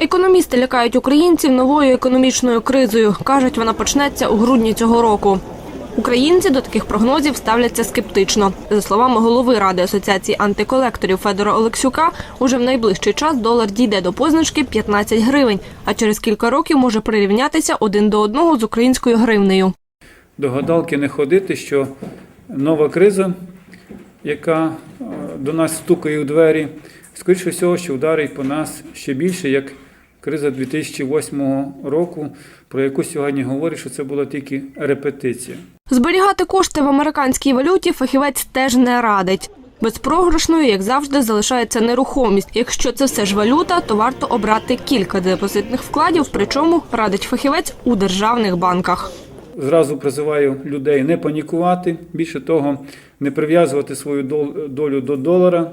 Економісти лякають українців новою економічною кризою. Кажуть, вона почнеться у грудні цього року. Українці до таких прогнозів ставляться скептично. За словами голови ради асоціації антиколекторів Федора Олексюка, уже в найближчий час долар дійде до позначки 15 гривень, а через кілька років може прирівнятися один до одного з українською гривнею. До гадалки не ходити, що нова криза, яка е, до нас стукає у двері, скоріше всього, що ударить по нас ще більше, як криза 2008 року, про яку сьогодні говорять, що це була тільки репетиція. Зберігати кошти в американській валюті фахівець теж не радить. Безпрограшною, як завжди, залишається нерухомість. Якщо це все ж валюта, то варто обрати кілька депозитних вкладів, причому радить фахівець у державних банках. Зразу призиваю людей не панікувати, більше того, не прив'язувати свою долю до долара,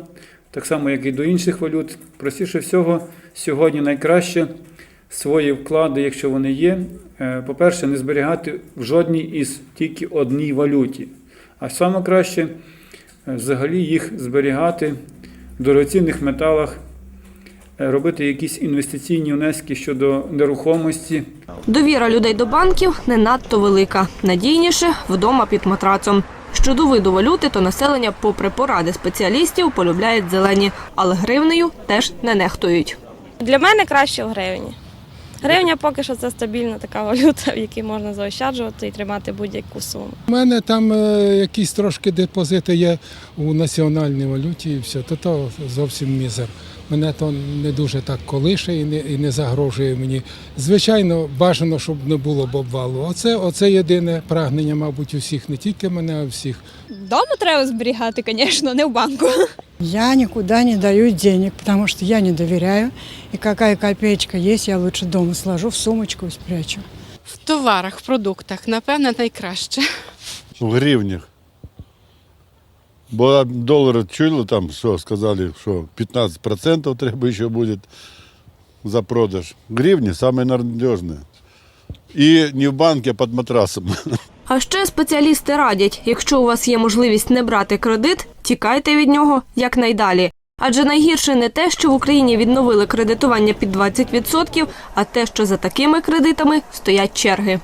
так само, як і до інших валют. Простіше всього, сьогодні найкраще свої вклади, якщо вони є, е, по-перше, не зберігати в жодній із тільки одній валюті. А саме краще е, взагалі їх зберігати в дорогоцінних металах, е, робити якісь інвестиційні внески щодо нерухомості, Довіра людей до банків не надто велика. Надійніше вдома під матрацом. Щодо виду валюти, то населення, попри поради спеціалістів, полюбляють зелені, але гривнею теж не нехтують. Для мене краще в гривні. Гривня поки що це стабільна така валюта, в якій можна заощаджувати і тримати будь-яку суму. У мене там е, якісь трошки депозити є у національній валюті і все, то, то зовсім мізер. Мене то не дуже так колише і не, і не загрожує мені. Звичайно, бажано, щоб не було б обвалу. Оце, оце єдине прагнення, мабуть, усіх, не тільки мене, а всіх. Дома треба зберігати, звісно, не в банку. Я никуда не даю денег, потому что я не доверяю. И какая копеечка есть, я лучше дома сложу в сумочку и спрячу. В товарах, в продуктах, напевне, найкраще. в гривнях. Бо долар чули там, що сказали, що 15% треба ще буде за продаж. Гривні саме. І не в банку, а під матрасом. А ще спеціалісти радять, якщо у вас є можливість не брати кредит, тікайте від нього якнайдалі. Адже найгірше не те, що в Україні відновили кредитування під 20%, а те, що за такими кредитами стоять черги.